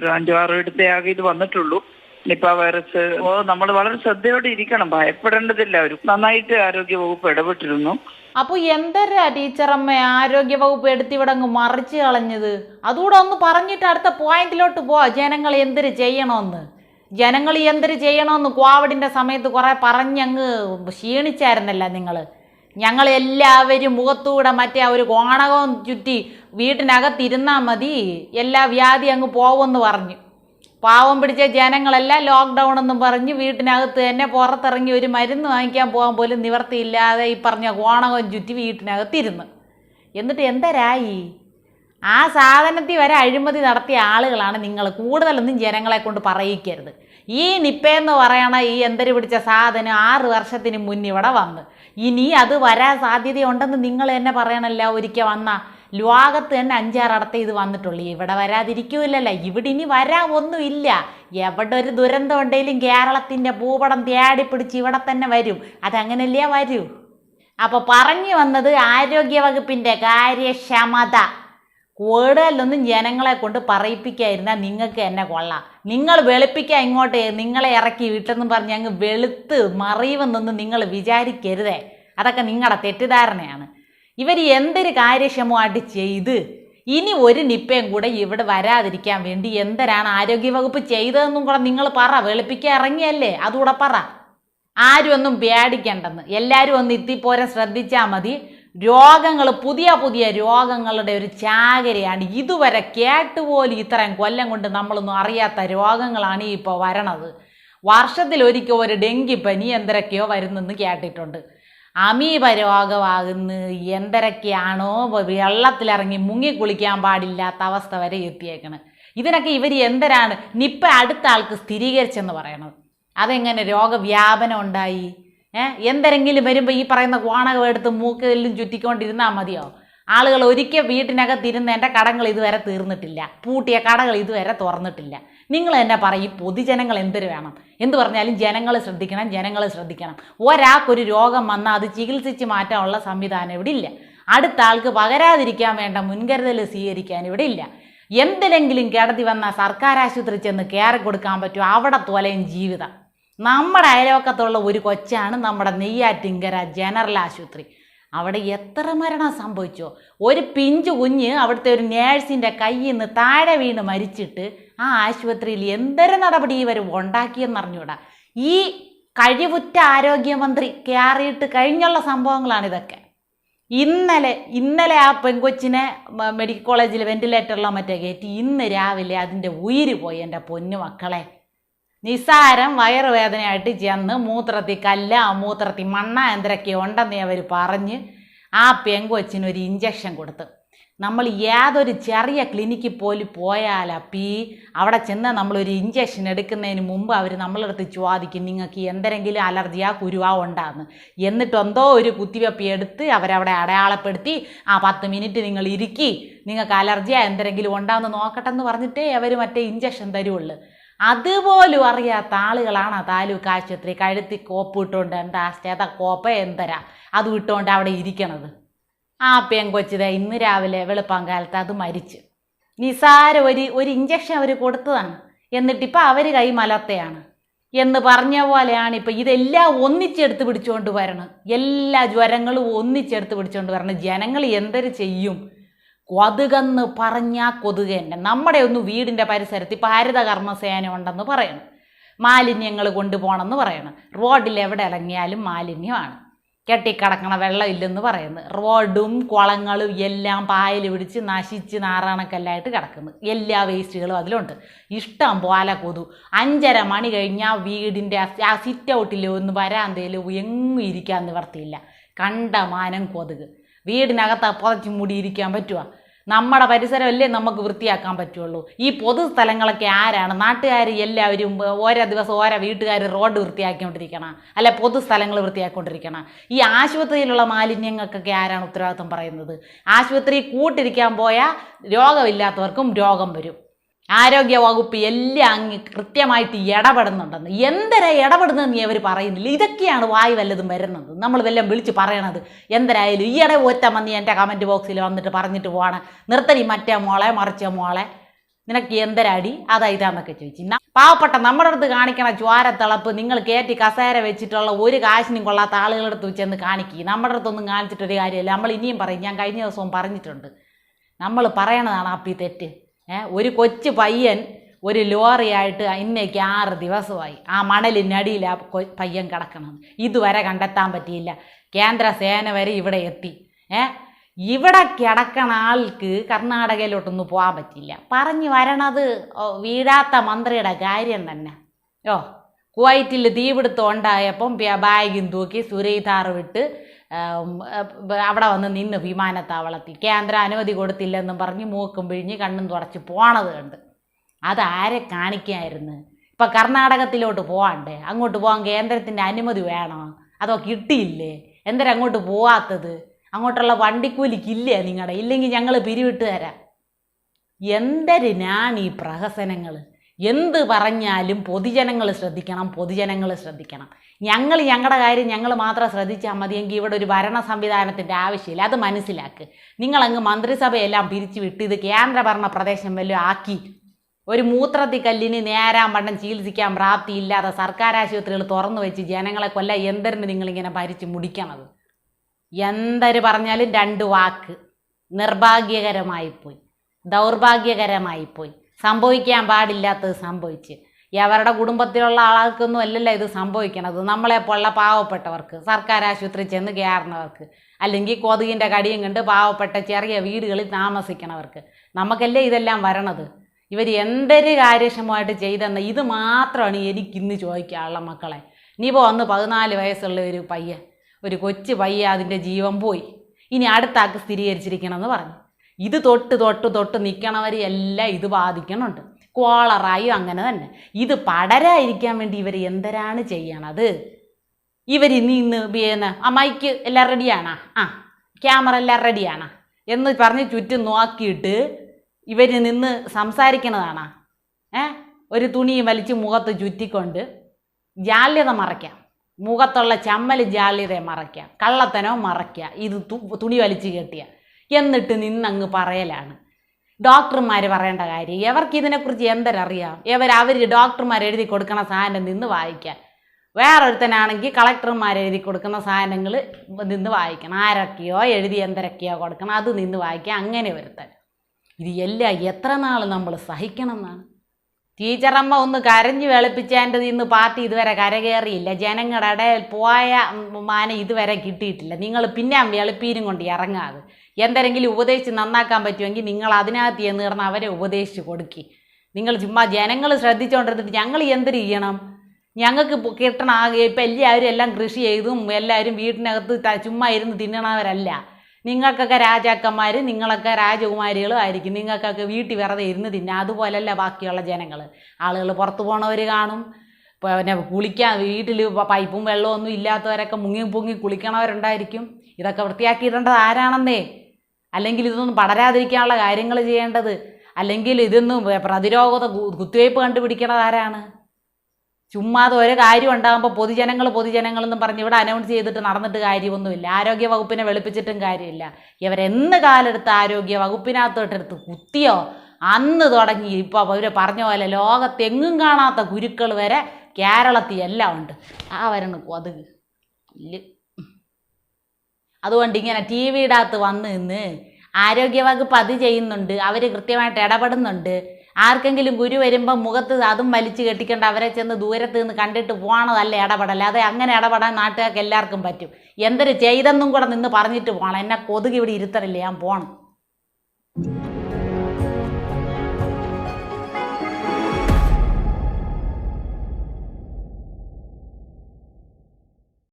ഒരു അഞ്ചോ ആറോ ഇടത്തെ ആകെ ഇത് വന്നിട്ടുള്ളൂ. നിപ്പ വൈറസ് ഓ നമ്മൾ വളരെ ശ്രദ്ധയോടെ ഇരിക്കണം. ഭയപ്പെടേണ്ടതില്ല. ഒരു നന്നായിട്ട് ആരോഗ്യ വകുപ്പ് ഇടപെട്ടിരുന്നു. അപ്പോൾ എന്തരാ ടീച്ചറമ്മ ആരോഗ്യ വകുപ്പ് എടുത്തിവിടങ്ങ് മറിച്ച് കളഞ്ഞത്? അതുകൂടെ ഒന്ന് പറഞ്ഞിട്ട് അടുത്ത പോയിന്റിലോട്ട് പോവാ. ജനങ്ങൾ എന്തൊരു ചെയ്യണമെന്ന് ജനങ്ങൾ എന്തൊരു ചെയ്യണമെന്ന് കോവിഡിന്റെ സമയത്ത് കുറെ പറഞ്ഞങ്ങ് ക്ഷീണിച്ചായിരുന്നല്ല നിങ്ങൾ ഞങ്ങൾ എല്ലാവരും മുഖത്തൂടെ മറ്റേ ഒരു കോണകവും ചുറ്റി വീട്ടിനകത്തിരുന്നാൽ മതി. എല്ലാ വ്യാധി അങ്ങ് പോകുമെന്ന് പറഞ്ഞു. പാവം പിടിച്ച ജനങ്ങളെല്ലാം ലോക്ക്ഡൗൺ എന്നും പറഞ്ഞ് വീട്ടിനകത്ത് തന്നെ പുറത്തിറങ്ങി ഒരു മരുന്ന് വാങ്ങിക്കാൻ പോകാൻ പോലും നിവർത്തിയില്ലാതെ ഈ പറഞ്ഞ കോണകം ചുറ്റി വീട്ടിനകത്തിരുന്ന്. എന്നിട്ട് എന്തരായി? ആ സാധനത്തിൽ വരെ അഴിമതി നടത്തിയ ആളുകളാണ് നിങ്ങൾ. കൂടുതലൊന്നും ജനങ്ങളെ കൊണ്ട് പറയിക്കരുത്. ഈ നിപ്പയെന്ന് പറയണ ഈ എന്തര് പിടിച്ച സാധനം ആറ് വർഷത്തിന് മുന്നിവിടെ വന്ന്. ഇനി അത് വരാൻ സാധ്യതയുണ്ടെന്ന് നിങ്ങൾ തന്നെ പറയണല്ലോ ഒരിക്കൽ വന്ന. ലോകത്ത് തന്നെ അഞ്ചാറടത്തെ ഇത് വന്നിട്ടുള്ളൂ. ഇവിടെ വരാതിരിക്കൂല്ലല്ലോ. ഇവിടെ ഇനി വരാൻ ഒന്നുമില്ല എവിടെ ഒരു ദുരന്തം ഉണ്ടെങ്കിലും കേരളത്തിന്റെ ഭൂപടം തേടി പിടിച്ച് ഇവിടെ തന്നെ വരും. അതങ്ങനല്ലേ വരൂ? അപ്പോൾ പറഞ്ഞു വന്നത് ആരോഗ്യവകുപ്പിന്റെ കാര്യക്ഷമത. കൂടുതലൊന്നും ജനങ്ങളെ കൊണ്ട് പറയിപ്പിക്കാതിരുന്നാൽ നിങ്ങൾക്ക് എന്നെ കൊള്ളാം. നിങ്ങൾ വെളുപ്പിക്കാൻ ഇങ്ങോട്ട് നിങ്ങളെ ഇറക്കി വിട്ടെന്ന് പറഞ്ഞ് അങ്ങ് വെളുത്ത് മറിയുമെന്നൊന്നും നിങ്ങൾ വിചാരിക്കരുതേ. അതൊക്കെ നിങ്ങളുടെ തെറ്റിദ്ധാരണയാണ്. ഇവർ എന്തൊരു കാര്യക്ഷമമായിട്ട് ചെയ്ത് ഇനി ഒരു നിപ്പയും കൂടെ ഇവിടെ വരാതിരിക്കാൻ വേണ്ടി എന്തരാണ് ആരോഗ്യവകുപ്പ് ചെയ്തതെന്നും കൂടെ നിങ്ങൾ പറ. വെളുപ്പിക്കാൻ ഇറങ്ങിയല്ലേ? അതുകൂടെ പറ. ആരും ഒന്നും പേടിക്കണ്ടെന്ന്. എല്ലാവരും ഒന്ന് ഇത്തിപ്പോരെ ശ്രദ്ധിച്ചാൽ മതി. രോഗങ്ങൾ പുതിയ പുതിയ രോഗങ്ങളുടെ ഒരു ചാകരയാണ്. ഇതുവരെ കേട്ടുപോലും ഇത്രയും കൊല്ലം കൊണ്ട് നമ്മളൊന്നും അറിയാത്ത രോഗങ്ങളാണ് ഇപ്പോൾ വരണത്. വർഷത്തിലൊരിക്കൽ ഒരു ഡെങ്കിപ്പനി എന്തൊക്കെയോ വരുന്നെന്ന് കേട്ടിട്ടുണ്ട്. അമീബ എന്തരൊക്കെയാണോ വെള്ളത്തിലിറങ്ങി മുങ്ങി കുളിക്കാൻ പാടില്ലാത്ത അവസ്ഥ വരെ എത്തിയേക്കണ്. ഇതിനൊക്കെ ഇവർ എന്തരാണ് നിപ്പ അടുത്ത ആൾക്ക് സ്ഥിരീകരിച്ചെന്ന് പറയണത്? അതെങ്ങനെ രോഗവ്യാപനം ഉണ്ടായി? ഏഹ് എന്തെങ്കിലും വരുമ്പോൾ ഈ പറയുന്ന കോണകം എടുത്ത് മൂക്കിലും ചുറ്റിക്കൊണ്ടിരുന്നാൽ മതിയോ? ആളുകൾ ഒരിക്കൽ വീട്ടിനകത്തിരുന്ന് എന്റെ കടങ്ങൾ ഇതുവരെ തീർന്നിട്ടില്ല. പൂട്ടിയ കടകൾ ഇതുവരെ തുറന്നിട്ടില്ല. നിങ്ങൾ തന്നെ പറയും പൊതുജനങ്ങൾ എന്തൊരു വേണം? എന്ത് പറഞ്ഞാലും ജനങ്ങൾ ശ്രദ്ധിക്കണം ജനങ്ങൾ ശ്രദ്ധിക്കണം. ഒരാൾക്കൊരു രോഗം വന്നാൽ അത് ചികിത്സിച്ച് മാറ്റാനുള്ള സംവിധാനം ഇവിടെ ഇല്ല. അടുത്ത ആൾക്ക് പകരാതിരിക്കാൻ വേണ്ട മുൻകരുതൽ സ്വീകരിക്കാൻ ഇവിടെ ഇല്ല. എന്തിലെങ്കിലും കിടത്തി വന്ന സർക്കാർ ആശുപത്രി ചെന്ന് കയറി കൊടുക്കാൻ പറ്റുമോ അവിടെ തോലയും ജീവിതം. നമ്മുടെ അയലോക്കത്തുള്ള ഒരു കൊച്ചാണ് നമ്മുടെ നെയ്യാറ്റിങ്കര ജനറൽ ആശുപത്രി. അവിടെ എത്ര മരണം സംഭവിച്ചോ? ഒരു പിഞ്ചു കുഞ്ഞ് അവിടുത്തെ ഒരു നേഴ്സിന്റെ കയ്യിൽ നിന്ന് താഴെ വീണ് മരിച്ചിട്ട് ആ ആശുപത്രിയിൽ എന്തൊരു നടപടി ഇവർ ഉണ്ടാക്കിയെന്നറിഞ്ഞൂടാ ഈ കഴിവുറ്റ ആരോഗ്യമന്ത്രി കയറിയിട്ട് കഴിഞ്ഞുള്ള സംഭവങ്ങളാണ് ഇതൊക്കെ. ഇന്നലെ ഇന്നലെ ആ പെൺകൊച്ചിനെ മെഡിക്കൽ കോളേജിൽ വെന്റിലേറ്ററിലോ മറ്റേ കയറ്റി ഇന്ന് രാവിലെ അതിന്റെ ഉയിര് പോയി എന്റെ പൊന്നു മക്കളെ. നിസാരം വയറുവേദനയായിട്ട് ചെന്ന് മൂത്രത്തി കല്ല് മൂത്രത്തി മണ്ണ എന്തരൊക്കെ ഉണ്ടെന്ന് അവർ പറഞ്ഞ് ആ പെങ്കൊച്ചിനൊരു ഇഞ്ചക്ഷൻ കൊടുത്ത്. നമ്മൾ ഏതൊരു ചെറിയ ക്ലിനിക്കിൽ പോലും പോയാലപ്പീ അവിടെ ചെന്ന് നമ്മളൊരു ഇഞ്ചക്ഷൻ എടുക്കുന്നതിന് മുമ്പ് അവർ നമ്മളടുത്ത് ചോദിക്കും നിങ്ങൾക്ക് എന്തെങ്കിലും അലർജിയാ കുരുവാ ഉണ്ടാന്ന്? എന്നിട്ട് എന്തോ ഒരു കുത്തിവെപ്പ് എടുത്ത് അവരവിടെ അടയാളപ്പെടുത്തി ആ പത്ത് മിനിറ്റ് നിങ്ങൾ ഇരിക്കി നിങ്ങൾക്ക് അലർജിയാ എന്തെങ്കിലും ഉണ്ടാന്ന് നോക്കട്ടെ എന്ന് പറഞ്ഞിട്ടേ അവർ മറ്റേ ഇഞ്ചക്ഷൻ തരുള്ളൂ അതുപോലും അറിയാത്ത ആളുകളാണ് താലൂക്ക് ആശുപത്രി കഴുത്തി കോപ്പ് ഇട്ടുകൊണ്ട് എന്താ സ്റ്റേത കോപ്പ എന്തരാ? അത് ഇട്ടുകൊണ്ട് അവിടെ ഇരിക്കണത്. ആ പെങ്കൊച്ചിത ഇന്ന് രാവിലെ വെളുപ്പം കാലത്ത് അത് മരിച്ചു. നിസാര ഒരു ഒരു ഇഞ്ചക്ഷൻ അവർ കൊടുത്തതാണ്. എന്നിട്ടിപ്പോൾ അവർ കൈ മലത്തെയാണ് എന്ന് പറഞ്ഞ പോലെയാണ് ഇപ്പം ഇതെല്ലാം ഒന്നിച്ചെടുത്ത് പിടിച്ചുകൊണ്ട് വരണം എല്ലാ ജ്വരങ്ങളും ഒന്നിച്ചെടുത്ത് പിടിച്ചുകൊണ്ട് വരണം ജനങ്ങൾ എന്തൊരു ചെയ്യും? കൊതുകെന്ന് പറഞ്ഞാൽ കൊതുക് തന്നെ. നമ്മുടെ ഒന്ന് വീടിന്റെ പരിസരത്ത് ഇപ്പം ഹരിത കർമ്മസേന ഉണ്ടെന്ന് പറയണം. മാലിന്യങ്ങൾ കൊണ്ടുപോകണമെന്ന് പറയണം. റോഡിൽ എവിടെ ഇറങ്ങിയാലും മാലിന്യമാണ്. കെട്ടിക്കിടക്കണ വെള്ളം ഇല്ലെന്ന് പറയുന്നു. റോഡും കുളങ്ങളും എല്ലാം പായൽ പിടിച്ച് നശിച്ച് നാറാണക്കല്ലായിട്ട് കിടക്കുന്നു. എല്ലാ വേസ്റ്റുകളും അതിലുണ്ട്. ഇഷ്ടം പോലെ കൊതു. അഞ്ചര മണി കഴിഞ്ഞാൽ വീടിന്റെ ആ സിറ്റ് ഔട്ടിലോ ഒന്ന് വരാന്തയിലോ എങ്ങും ഇരിക്കാൻ നിവർത്തിയില്ല. കണ്ടമാനം കൊതുക്. വീടിനകത്ത് പുതച്ച് മൂടി ഇരിക്കാൻ പറ്റുമോ നമ്മുടെ പരിസരമല്ലേ നമുക്ക് വൃത്തിയാക്കാൻ പറ്റുള്ളൂ. ഈ പൊതുസ്ഥലങ്ങളൊക്കെ ആരാണ്? നാട്ടുകാർ എല്ലാവരും ഓരോ ദിവസം ഓരോ വീട്ടുകാർ റോഡ് വൃത്തിയാക്കിക്കൊണ്ടിരിക്കണം. അല്ലെ പൊതു സ്ഥലങ്ങൾ വൃത്തിയാക്കിക്കൊണ്ടിരിക്കണം. ഈ ആശുപത്രിയിലുള്ള മാലിന്യങ്ങൾക്കൊക്കെ ആരാണ് ഉത്തരവാദിത്വം പറയുന്നത്? ആശുപത്രി കൂട്ടിരിക്കാൻ പോയാൽ രോഗമില്ലാത്തവർക്കും രോഗം വരും. ആരോഗ്യ വകുപ്പ് എല്ലാം അങ്ങ് കൃത്യമായിട്ട് ഇടപെടുന്നുണ്ടെന്ന്. എന്തരാ ഇടപെടുന്നതെന്ന് അവർ പറയുന്നില്ല. ഇതൊക്കെയാണ് വായി വല്ലതും വരുന്നത്. നമ്മൾ വല്ലതും വിളിച്ച് പറയണത് എന്തരായാലും ഈയിടെ ഒറ്റ മന്നി എന്റെ കമന്റ് ബോക്സിൽ വന്നിട്ട് പറഞ്ഞിട്ട് പോവാണ്. നിർത്തടി മറ്റേ മോളെ മറിച്ച മോളെ. നിനക്ക് എന്തരാടി? അതാ ഇതാന്നൊക്കെ ചോദിച്ചു. പാവപ്പെട്ട നമ്മുടെ അടുത്ത് കാണിക്കണ ജ്വാരത്തിളപ്പ് നിങ്ങൾ കയറ്റി കസേര വെച്ചിട്ടുള്ള ഒരു കാശിനും കൊള്ളാത്ത ആളുകളുടെ അടുത്ത് ചെന്ന് കാണിക്കുക നമ്മുടെ അടുത്തൊന്നും കാണിച്ചിട്ടൊരു കാര്യമില്ല. നമ്മൾ ഇനിയും പറയും. ഞാൻ കഴിഞ്ഞ ദിവസവും പറഞ്ഞിട്ടുണ്ട്. നമ്മൾ പറയണതാണ് അപ്പി തെറ്റ്. ഒരു കൊച്ചു പയ്യൻ ഒരു ലോറിയായിട്ട് ഇന്നേക്ക് ആറ് ദിവസമായി. ആ മണലിനടിയിൽ ആ പയ്യൻ കിടക്കണം ഇതുവരെ കണ്ടെത്താൻ പറ്റിയില്ല. കേന്ദ്ര സേന വരെ ഇവിടെ എത്തി. ഏ ഇവിടെ കിടക്കണ ആൾക്ക് കർണാടകയിലോട്ടൊന്നും പോകാൻ പറ്റില്ല പറഞ്ഞു വരണത് വീഴാത്ത മന്ത്രിയുടെ കാര്യം തന്നെ. ഓ കുവൈറ്റിൽ തീപിടുത്തം ഉണ്ടായപ്പം ബാഗും തൂക്കി സുരൈതാറ് വിട്ട് അവിടെ വന്ന് നിന്ന് വിമാനത്താവളത്തിൽ. കേന്ദ്ര അനുമതി കൊടുത്തില്ലെന്നും പറഞ്ഞ് മൂക്കും പിഴിഞ്ഞ് കണ്ണും തുടച്ച് പോണത് കണ്ട്. അതാരെ കാണിക്കായിരുന്നു? ഇപ്പം കർണാടകത്തിലോട്ട് പോകാണ്ടേ അങ്ങോട്ട് പോകാൻ കേന്ദ്രത്തിന്റെ അനുമതി വേണോ? അതോ കിട്ടിയില്ലേ? എന്തര അങ്ങോട്ട് പോവാത്തത്? അങ്ങോട്ടുള്ള വണ്ടിക്കൂലിക്കില്ലേ നിങ്ങളുടെ ഇല്ലെങ്കിൽ ഞങ്ങൾ പിരിവിട്ട് തരാം. എന്തരിനാണ് ഈ പ്രഹസനങ്ങൾ എന്ത് പറഞ്ഞാലും പൊതുജനങ്ങൾ ശ്രദ്ധിക്കണം പൊതുജനങ്ങൾ ശ്രദ്ധിക്കണം. ഞങ്ങൾ ഞങ്ങളുടെ കാര്യം ഞങ്ങൾ മാത്രം ശ്രദ്ധിച്ചാൽ മതിയെങ്കിൽ ഇവിടെ ഒരു ഭരണ സംവിധാനത്തിന്റെ ആവശ്യമില്ല. അത് മനസ്സിലാക്ക്. നിങ്ങളങ്ങ് മന്ത്രിസഭയെല്ലാം പിരിച്ചു വിട്ട് ഇത് കേന്ദ്രഭരണ പ്രദേശം വല്ലതും ആക്കി. ഒരു മൂത്രത്തി കല്ലിന് നേരാൻ പണ്ടം ചികിത്സിക്കാൻ പ്രാപ്തിയില്ലാതെ സർക്കാർ ആശുപത്രികൾ തുറന്നു വെച്ച് ജനങ്ങളെ കൊല്ല എന്തരിന് നിങ്ങളിങ്ങനെ ഭരിച്ച് മുടിക്കണത്? എന്തര് പറഞ്ഞാലും രണ്ട് വാക്ക്. നിർഭാഗ്യകരമായിപ്പോയി. ദൗർഭാഗ്യകരമായിപ്പോയി. സംഭവിക്കാൻ പാടില്ലാത്തത് സംഭവിച്ച്. ഈ അവരുടെ കുടുംബത്തിലുള്ള ആൾക്കൊന്നും അല്ലല്ലോ ഇത് സംഭവിക്കണത്. നമ്മളെപ്പോലുള്ള പാവപ്പെട്ടവർക്ക് സർക്കാർ ആശുപത്രി ചെന്ന് കയറുന്നവർക്ക് അല്ലെങ്കിൽ കൊതുകിന്റെ കടിയും കണ്ട് പാവപ്പെട്ട ചെറിയ വീടുകളിൽ താമസിക്കണവർക്ക് നമുക്കല്ലേ ഇതെല്ലാം വരണത്? ഇവർ എന്തൊരു കാര്യക്ഷമമായിട്ട് ചെയ്തെന്ന ഇത് മാത്രമാണ് എനിക്കിന്ന് ചോദിക്കാനുള്ള മക്കളെ. ഇനിയിപ്പോൾ വന്ന് പതിനാല് വയസ്സുള്ള ഒരു പയ്യൻ ഒരു കൊച്ചു പയ്യ അതിന്റെ ജീവൻ പോയി. ഇനി അടുത്ത ആൾക്ക് സ്ഥിരീകരിച്ചിരിക്കണമെന്ന് പറഞ്ഞു. ഇത് തൊട്ട് തൊട്ട് തൊട്ട് നിൽക്കണവരെയെല്ലാം ഇത് ബാധിക്കണുണ്ട്. കോളറായും അങ്ങനെ തന്നെ. ഇത് പടരായിരിക്കാൻ വേണ്ടി ഇവർ എന്തരാണ് ചെയ്യണത്? ഇവർ ഇന്ന് ഇന്ന് പിന്നെ ആ മൈക്ക് എല്ലാം റെഡിയാണാ ആ ക്യാമറ എല്ലാം റെഡിയാണാ എന്ന് പറഞ്ഞ് ചുറ്റും നോക്കിയിട്ട് ഇവർ നിന്ന് സംസാരിക്കണതാണാ? ഏ? ഒരു തുണി വലിച്ച് മുഖത്ത് ചുറ്റിക്കൊണ്ട് ജാല്യത മറയ്ക്കാം. മുഖത്തുള്ള ചമ്മൽ ജാള്യതയെ മറയ്ക്കാം. കള്ളത്തനോ മറയ്ക്കുക ഇത് തുണി വലിച്ച് കെട്ടിയ. എന്നിട്ട് നിന്നങ്ങ് പറയലാണ്. ഡോക്ടർമാർ പറയേണ്ട കാര്യം എവർക്ക് ഇതിനെക്കുറിച്ച് എന്തരറിയാം? ഇവർ അവർ ഡോക്ടർമാർ എഴുതി കൊടുക്കുന്ന സാധനം നിന്ന് വായിക്കാൻ. വേറൊരുത്തനാണെങ്കിൽ കളക്ടർമാർ എഴുതി കൊടുക്കുന്ന സാധനങ്ങൾ നിന്ന് വായിക്കണം. ആരൊക്കെയോ എഴുതി എന്തരൊക്കെയോ കൊടുക്കണം. അത് നിന്ന് വായിക്കാം അങ്ങനെ ഒരുത്തൻ. ഇത് എല്ലാം എത്ര നാൾ നമ്മൾ സഹിക്കണം എന്നാണ് ടീച്ചറമ്മ ഒന്ന് കരഞ്ഞു വെളുപ്പിച്ചതിന്റെ ഇന്ന് പാർട്ടി ഇതുവരെ കരകയറിയില്ല. ജനങ്ങളുടെ പോയ മാന ഇതുവരെ കിട്ടിയിട്ടില്ല. നിങ്ങൾ പിന്നെ വെളുപ്പീരും കൊണ്ട് ഇറങ്ങാതെ. എന്തെങ്കിലും ഉപദേശിച്ച് നന്നാക്കാൻ പറ്റുമെങ്കിൽ നിങ്ങൾ അതിനകത്ത് പറഞ്ഞാൽ അവരെ ഉപദേശിച്ച് കൊടുക്കി. നിങ്ങൾ ചുമ്മാ ജനങ്ങൾ ശ്രദ്ധിച്ചുകൊണ്ടിരുന്നിട്ട് ഞങ്ങൾ എന്ത് ചെയ്യണം? ഞങ്ങൾക്ക് കിട്ടണം ഇപ്പം എല്ലാവരും എല്ലാം കൃഷി ചെയ്തും എല്ലാവരും വീട്ടിനകത്ത് ചുമ്മാ ഇരുന്ന് തിന്നണവരല്ല. നിങ്ങൾക്കൊക്കെ രാജാക്കന്മാർ നിങ്ങളൊക്കെ രാജകുമാരികളും ആയിരിക്കും. നിങ്ങൾക്കൊക്കെ വീട്ടിൽ വെറുതെ ഇരുന്ന് തിന്നാം. അതുപോലല്ല ബാക്കിയുള്ള ജനങ്ങൾ ആളുകൾ പുറത്തു പോണവർ കാണും. പിന്നെ കുളിക്കാൻ വീട്ടിൽ പൈപ്പും വെള്ളവും ഒന്നും ഇല്ലാത്തവരൊക്കെ മുങ്ങി പൊങ്ങി കുളിക്കണവരുണ്ടായിരിക്കും. ഇതൊക്കെ വൃത്തിയാക്കിയിടേണ്ടത് ആരാണെന്നേ? അല്ലെങ്കിൽ ഇതൊന്നും പടരാതിരിക്കാനുള്ള കാര്യങ്ങൾ ചെയ്യേണ്ടത്? അല്ലെങ്കിൽ ഇതൊന്നും പ്രതിരോധ കുത്തിവയ്പ് കണ്ടുപിടിക്കണത് ആരാണ്? ചുമ്മാതെ ഒരു കാര്യം ഉണ്ടാകുമ്പോൾ പൊതുജനങ്ങൾ എന്നും പറഞ്ഞ് ഇവിടെ അനൗൺസ് ചെയ്തിട്ട് നടന്നിട്ട് കാര്യമൊന്നുമില്ല. ആരോഗ്യ വകുപ്പിനെ വെളുപ്പിച്ചിട്ടും കാര്യമില്ല. ഇവരെന്ന് കാലെടുത്ത് ആരോഗ്യ വകുപ്പിനകത്തോട്ടെടുത്ത് കുത്തിയോ? അന്ന് തുടങ്ങി. ഇപ്പോൾ അവർ പറഞ്ഞ പോലെ ലോകത്തെങ്ങും കാണാത്ത ഗുരുക്കൾ വരെ കേരളത്തിൽ എല്ലാം ഉണ്ട്. ആ വരണ് കൊതുക്. അതുകൊണ്ട് ഇങ്ങനെ ടി വിയുടെ അകത്ത് വന്ന് നിന്ന് ആരോഗ്യവകുപ്പ് അത് ചെയ്യുന്നുണ്ട്. അവർ കൃത്യമായിട്ട് ഇടപെടുന്നുണ്ട്. ആർക്കെങ്കിലും ഗുരു വരുമ്പോൾ മുഖത്ത് അതും വലിച്ചു കെട്ടിക്കൊണ്ട് അവരെ ചെന്ന് ദൂരത്ത് നിന്ന് കണ്ടിട്ട് പോകണതല്ല ഇടപെടൽ അതെ അങ്ങനെ ഇടപെടാൻ നാട്ടുകാർക്ക് എല്ലാവർക്കും പറ്റും. എന്തൊരു ചെയ്തെന്നും കൂടെ നിന്ന് പറഞ്ഞിട്ട് പോകണം എന്നെ കൊതുക് ഇവിടെ ഞാൻ പോകണം